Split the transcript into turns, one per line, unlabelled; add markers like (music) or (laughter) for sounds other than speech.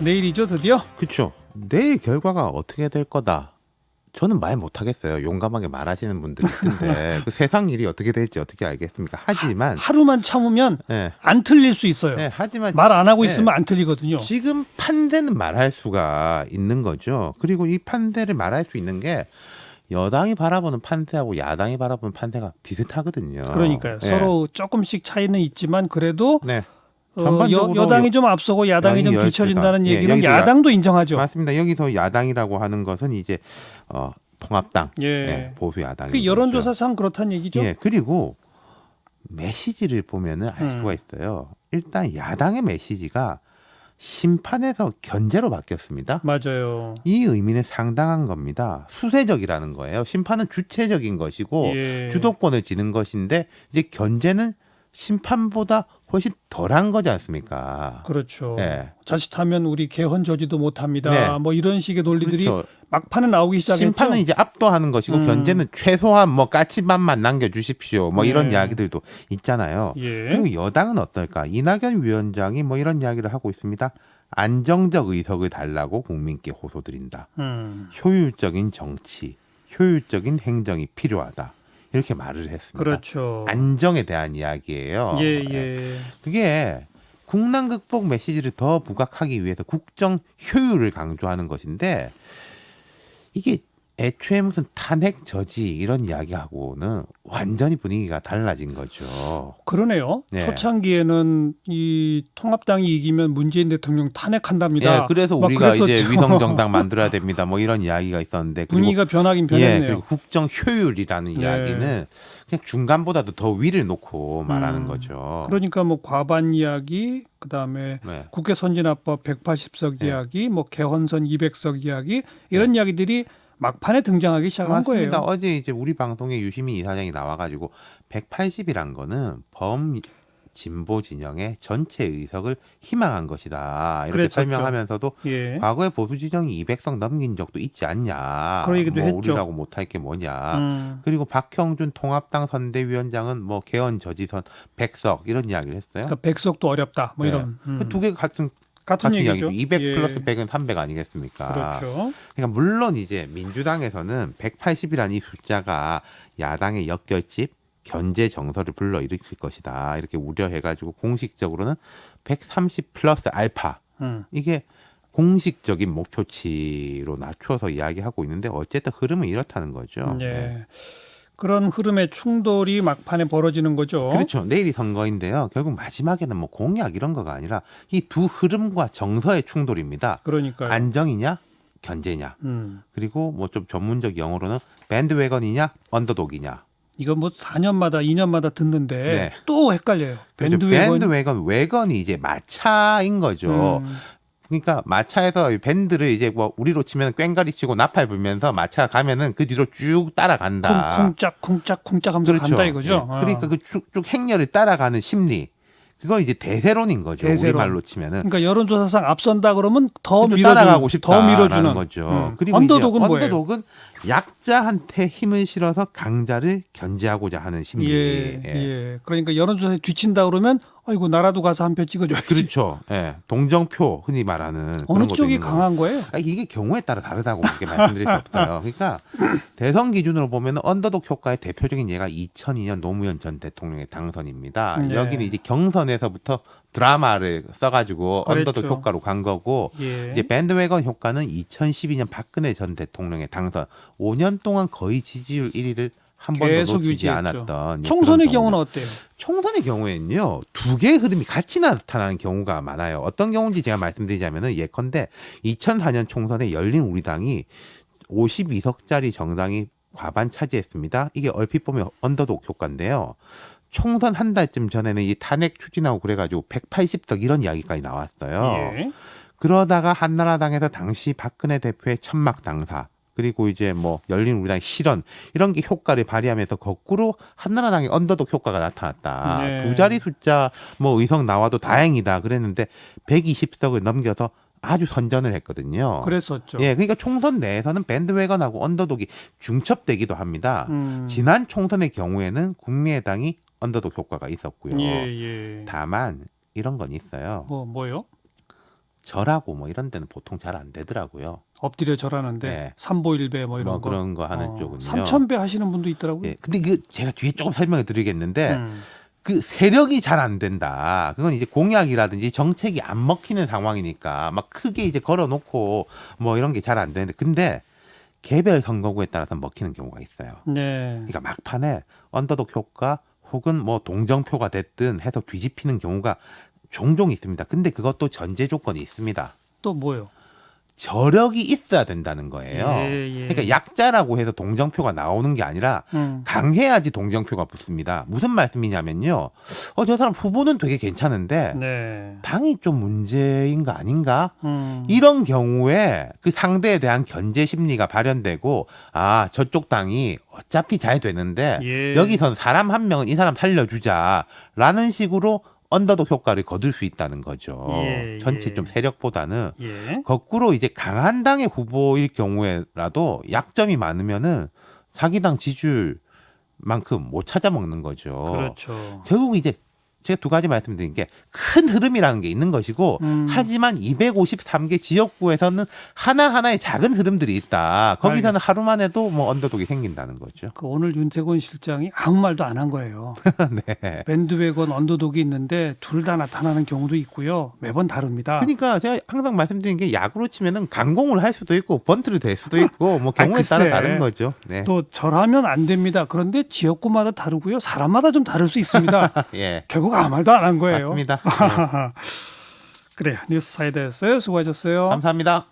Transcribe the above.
내일이죠 드디어.
그렇죠. 내일 결과가 어떻게 될 거다. 저는 말 못하겠어요. 용감하게 말하시는 분들이 있는데 (laughs) 그 세상 일이 어떻게 될지 어떻게 알겠습니까? 하지만
하루만 참으면
예,
안 틀릴 수 있어요.
예, 하지만
말 안 하고
예,
있으면 안 틀리거든요.
지금 판대는 말할 수가 있는 거죠. 그리고 이 판대를 말할 수 있는 게 여당이 바라보는 판대하고 야당이 바라보는 판대가 비슷하거든요.
그러니까요.
예.
서로 조금씩 차이는 있지만 그래도
네
어, 여,
전반적으로
여당이 좀 앞서고 야당이 좀
야당이
뒤처진다는
예,
얘기는
여기서
야당도 인정하죠.
맞습니다. 여기서 야당이라고 하는 것은 이제 어, 통합당,
예.
예, 보수 야당.
그 여론조사상 그렇다는 얘기죠.
예, 그리고 메시지를 보면은 알 수가
음.
있어요. 일단 야당의 메시지가 심판에서 견제로 바뀌었습니다.
맞아요.
이 의미는 상당한 겁니다. 수세적이라는 거예요. 심판은 주체적인 것이고
예.
주도권을 지는 것인데 이제 견제는 심판보다 훨씬 덜한 거지 않습니까?
그렇죠.
예.
자칫하면 우리 개헌 저지도 못합니다.
네.
뭐 이런 식의 논리들이
그렇죠.
막판에 나오기 시작했죠.
심판은 이제 압도하는 것이고
음.
견제는 최소한 뭐 까치만만 남겨주십시오. 뭐 이런
네.
이야기들도 있잖아요.
예.
그리고 여당은 어떨까? 이낙연 위원장이 뭐 이런 이야기를 하고 있습니다. 안정적 의석을 달라고 국민께 호소드린다.
음.
효율적인 정치, 효율적인 행정이 필요하다. 이렇게 말을 했습니다.
그렇죠.
안정에 대한 이야기예요.
예, 예.
그게 국난 극복 메시지를 더 부각하기 위해서 국정 효율을 강조하는 것인데 이게 애초에 무슨 탄핵 저지 이런 이야기하고는 완전히 분위기가 달라진 거죠.
그러네요.
네.
초창기에는 이 통합당이 이기면 문재인 대통령 탄핵한답니다.
예, 그래서
막
우리가. 이제 위성 정당 만들어야 됩니다. 뭐 이런 이야기가 있었는데
분위기가 변하긴
예,
변했네요.
그리고 국정 효율이라는
네.
이야기는 그냥 중간보다도 더 위를 놓고 말하는
음,
거죠.
그러니까 뭐 과반 이야기, 그다음에
네.
국회 선진화법 180석
네.
이야기, 뭐 개헌선 200석 이야기 이런 이야기들이 막판에 등장하기 시작한
맞습니다.
거예요.
어제 이제 우리 방송에 유시민 이사장이 나와가지고 180이란 거는 범 진보 진영의 전체 의석을 희망한 것이다 이렇게
그랬었죠.
설명하면서도
예.
과거에 보수 진영이 200석 넘긴 적도 있지 않냐.
그런 얘기도
뭐
했죠.
우리라고 못할 게 뭐냐.
음,
그리고 박형준 통합당 선대위원장은 뭐 개헌 저지선 100석 이런 이야기를 했어요.
그러니까 백석도 어렵다. 뭐
네.
이런 음.
두개 같은
같은
같은
얘기죠.
이야기죠. 200
예.
플러스 100은 300 아니겠습니까?
그렇죠.
그러니까 물론 이제 민주당에서는 180이라는 이 숫자가 야당의 역결집 견제 정서를 불러 일으킬 것이다 이렇게 우려해가지고 공식적으로는 130 플러스 알파
음.
이게 공식적인 목표치로 낮춰서 이야기하고 있는데 어쨌든 흐름은 이렇다는 거죠.
예.
네.
그런 흐름의 충돌이 막판에 벌어지는 거죠.
그렇죠. 내일이 선거인데요. 결국 마지막에는 뭐 공약 이런 거가 아니라 이 두 흐름과 정서의 충돌입니다.
그러니까요.
안정이냐 견제냐
음.
그리고 뭐 좀 전문적 영어로는 밴드웨건이냐 언더독이냐
이거 뭐 4년마다 2년마다 듣는데
네.
또 헷갈려요. 밴드웨건
밴드웨건 웨건이 이제 마차인 거죠.
음,
그러니까 마차에서 이 밴드를 이제 뭐 우리로 치면 꽹가리 치고 나팔 불면서 마차가 가면은 그 뒤로 쭉 따라간다.
쿵짝 쿵짝 쿵짝 하면서 간다 이거죠.
예.
어.
그러니까 그 쭉 쭉 행렬을 따라가는 심리. 그걸 이제 대세론인 거죠.
대세론.
우리말로 치면은.
그러니까 여론조사상 앞선다 그러면 더
그렇죠.
밀어주는
따라가고 싶다
더 밀어주는
거죠.
음.
그리고
언더독은
이제? 언더독은 약자한테 힘을 실어서 강자를 견제하고자 하는 심리.
예,
예.
예. 그러니까 여론조사에 뒤친다 그러면 아이고 나라도 가서 한 표 찍어줘야지.
그렇죠. 예. 동정표 흔히 말하는
어느
그런 것도
쪽이
있는 거고.
강한 거예요?
아, 이게 경우에 따라 다르다고 그렇게 말씀드릴 수 없어요. (laughs) 그러니까 대선 기준으로 보면 언더독 효과의 대표적인 예가 2002년 노무현 전 대통령의 당선입니다.
네.
여기는 이제 경선에서부터 드라마를 써가지고
그랬죠.
언더독 효과로 간 거고
예.
이제 밴드웨건 효과는 2012년 박근혜 전 대통령의 당선 5년 동안 거의 지지율 1위를 한 번도
계속
놓치지
유지했죠.
않았던 예,
총선의
그런
경우는. 어때요?
총선의 경우에는요 두 개의 흐름이 같이 나타나는 경우가 많아요. 어떤 경우인지 제가 말씀드리자면은 예컨대 2004년 총선에 열린 우리당이 52석짜리 정당이 과반 차지했습니다. 이게 얼핏 보면 언더독 효과인데요. 총선 한 달쯤 전에는 이 탄핵 추진하고 그래가지고 180석 이런 이야기까지 나왔어요.
예.
그러다가 한나라당에서 당시 박근혜 대표의 천막 당사 그리고 이제 뭐 열린 우리당 실현 이런 게 효과를 발휘하면서 거꾸로 한나라당의 언더독 효과가 나타났다.
네.
두 자리 숫자 뭐 의석 나와도 다행이다 그랬는데 120석을 넘겨서 아주 선전을 했거든요.
그랬었죠.
예, 그러니까 총선 내에서는 밴드웨건하고 언더독이 중첩되기도 합니다.
음.
지난 총선의 경우에는 국민의당이 언더독 효과가 있었고요.
예, 예.
다만 이런 건 있어요.
뭐 뭐요?
절하고 뭐 이런 데는 보통 잘 안 되더라고요.
엎드려 절하는데
네.
삼보일배 뭐 이런
뭐
거.
그런 거 하는
어,
쪽은요.
삼천배 하시는 분도 있더라고요.
예. 근데 그 제가 뒤에 조금 설명을 드리겠는데
음.
그 세력이 잘 안 된다. 그건 이제 공약이라든지 정책이 안 먹히는 상황이니까 막 크게 이제 걸어놓고 뭐 이런 게 잘 안 되는데 근데 개별 선거구에 따라서 먹히는 경우가 있어요.
네.
그러니까 막판에 언더독 효과 혹은 뭐 동정표가 됐든 해서 뒤집히는 경우가 종종 있습니다. 근데 그것도 전제 조건이 있습니다.
또 뭐요?
저력이 있어야 된다는 거예요.
예, 예.
그러니까 약자라고 해서 동정표가 나오는 게 아니라
음.
강해야지 동정표가 붙습니다. 무슨 말씀이냐면요. 어, 저 사람 후보는 되게 괜찮은데
네.
당이 좀 문제인 거 아닌가?
음.
이런 경우에 그 상대에 대한 견제 심리가 발현되고 아 저쪽 당이 어차피 잘 되는데
예.
여기선 사람 한 명은 이 사람 살려주자라는 식으로 언더독 효과를 거둘 수 있다는 거죠.
예,
전체
예.
좀 세력보다는
예.
거꾸로 이제 강한 당의 후보일 경우에라도 약점이 많으면은 자기 당 지지율만큼 못 찾아먹는 거죠.
그렇죠.
결국 이제 제가 두 가지 말씀드린 게 큰 흐름이라는 게 있는 것이고
음.
하지만 253개 지역구에서는 하나하나의 작은 흐름들이 있다. 거기서는
알겠습니다.
하루만 해도 뭐 언더독이 생긴다는 거죠.
그 오늘 윤태곤 실장이 아무 말도 안 한 거예요. (laughs)
네.
밴드웨건 언더독이 있는데 둘 다 나타나는 경우도 있고요. 매번 다릅니다.
그러니까 제가 항상 말씀드린 게 야구로 치면은 강공을 할 수도 있고 번트를 댈 수도 있고 뭐 (laughs) 경우에
아이,
따라. 다른 거죠. 네.
또 절하면 안 됩니다. 그런데 지역구마다 다르고요. 사람마다 좀 다를 수 있습니다. (laughs)
예.
결국 아무 말도 안 한 거예요.
맞습니다. (laughs) 네.
그래요. 뉴스 사이드였어요. 수고하셨어요.
감사합니다.